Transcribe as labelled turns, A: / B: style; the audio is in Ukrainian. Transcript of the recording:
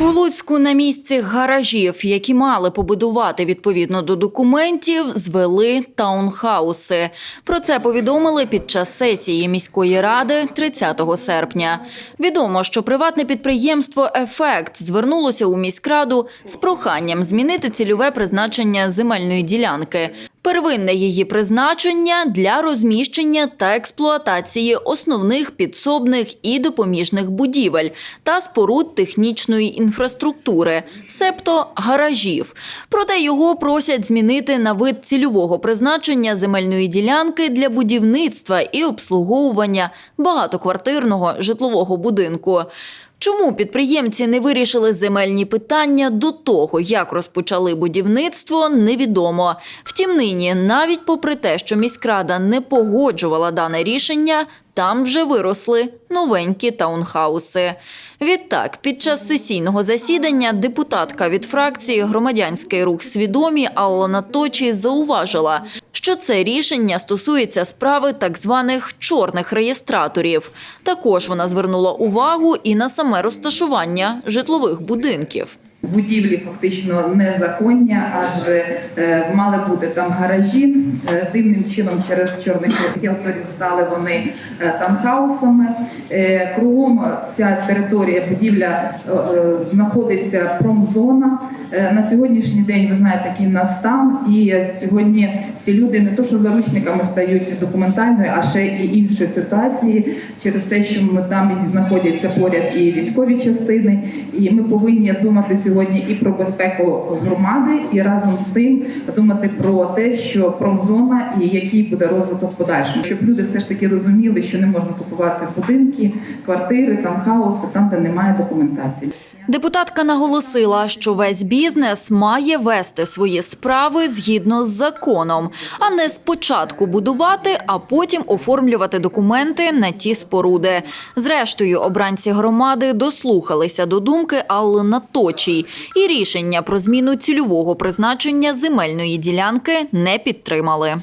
A: У Луцьку на місці гаражів, які мали побудувати відповідно до документів, звели таунхауси. Про це повідомили під час сесії міської ради 30 серпня. Відомо, що приватне підприємство Ефект звернулося у міськраду з проханням змінити цільове призначення земельної ділянки. Первинне її призначення для розміщення та експлуатації основних підсобних і допоміжних будівель та споруд технічної інфраструктури, себто гаражів. Проте його просять змінити на вид цільового призначення земельної ділянки для будівництва і обслуговування багатоквартирного житлового будинку. Чому підприємці не вирішили земельні питання до того, як розпочали будівництво, невідомо. Втім, нині, навіть попри те, що міськрада не погоджувала дане рішення, там вже виросли новенькі таунхауси. Відтак, під час сесійного засідання депутатка від фракції Громадянський рух свідомі Алла Наточі зауважила, що це рішення стосується справи так званих чорних реєстраторів. Також вона звернула увагу і на саме розташування житлових будинків.
B: Будівлі фактично незаконні, адже е, мали бути там гаражі. Е, дивним чином через чорних ріелторів стали вони е, таунхаусами. Е, кругом ця територія будівля е, е, знаходиться промзона. Е, на сьогоднішній день ви знаєте, який нас стан, і сьогодні ці люди не то, що заручниками стають документальної, а ще і іншої ситуації через те, що ми там знаходяться поряд і військові частини, і ми повинні думати сьогодні і про безпеку громади, і разом з тим думати про те, що промзона і який буде розвиток подальшому, щоб люди все ж таки розуміли, що не можна купувати будинки, квартири, там хаоси, там де немає документації.
A: Депутатка наголосила, що весь бізнес має вести свої справи згідно з законом, а не спочатку будувати, а потім оформлювати документи на ті споруди. Зрештою, обранці громади дослухалися до думки Алли Наточій і рішення про зміну цільового призначення земельної ділянки не підтримали.